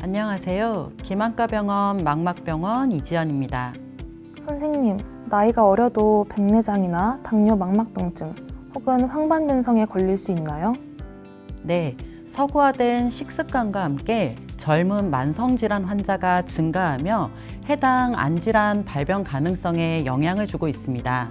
안녕하세요. 김한과병원 망막병원 이지연입니다. 선생님, 나이가 어려도 백내장이나 당뇨 망막병증 혹은 황반변성에 걸릴 수 있나요? 네, 서구화된 식습관과 함께 젊은 만성질환 환자가 증가하며 해당 안질환 발병 가능성에 영향을 주고 있습니다.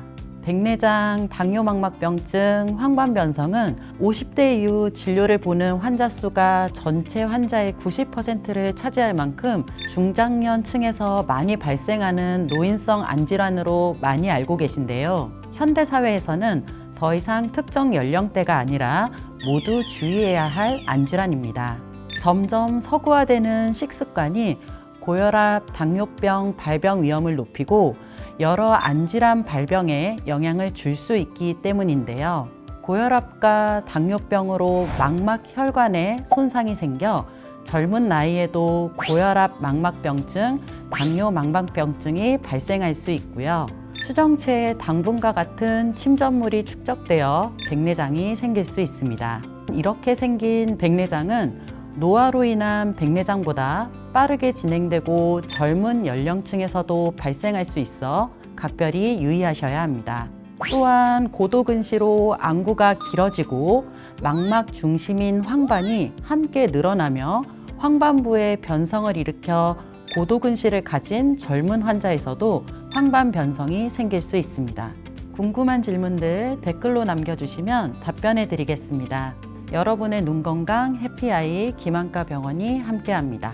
백내장, 당뇨망막병증, 황반변성은 50대 이후 진료를 보는 환자 수가 전체 환자의 90%를 차지할 만큼 중장년층에서 많이 발생하는 노인성 안질환으로 많이 알고 계신데요. 현대 사회에서는 더 이상 특정 연령대가 아니라 모두 주의해야 할 안질환입니다. 점점 서구화되는 식습관이 고혈압, 당뇨병 발병 위험을 높이고 여러 안질환 발병에 영향을 줄 수 있기 때문인데요. 고혈압과 당뇨병으로 망막 혈관에 손상이 생겨 젊은 나이에도 고혈압 망막병증, 당뇨 망막병증이 발생할 수 있고요. 수정체에 당분과 같은 침전물이 축적되어 백내장이 생길 수 있습니다. 이렇게 생긴 백내장은 노화로 인한 백내장보다 빠르게 진행되고 젊은 연령층에서도 발생할 수 있어 각별히 유의하셔야 합니다. 또한 고도근시로 안구가 길어지고 망막 중심인 황반이 함께 늘어나며 황반부의 변성을 일으켜 고도근시를 가진 젊은 환자에서도 황반 변성이 생길 수 있습니다. 궁금한 질문들 댓글로 남겨주시면 답변해 드리겠습니다. 여러분의 눈 건강 해피아이 김한과 병원이 함께합니다.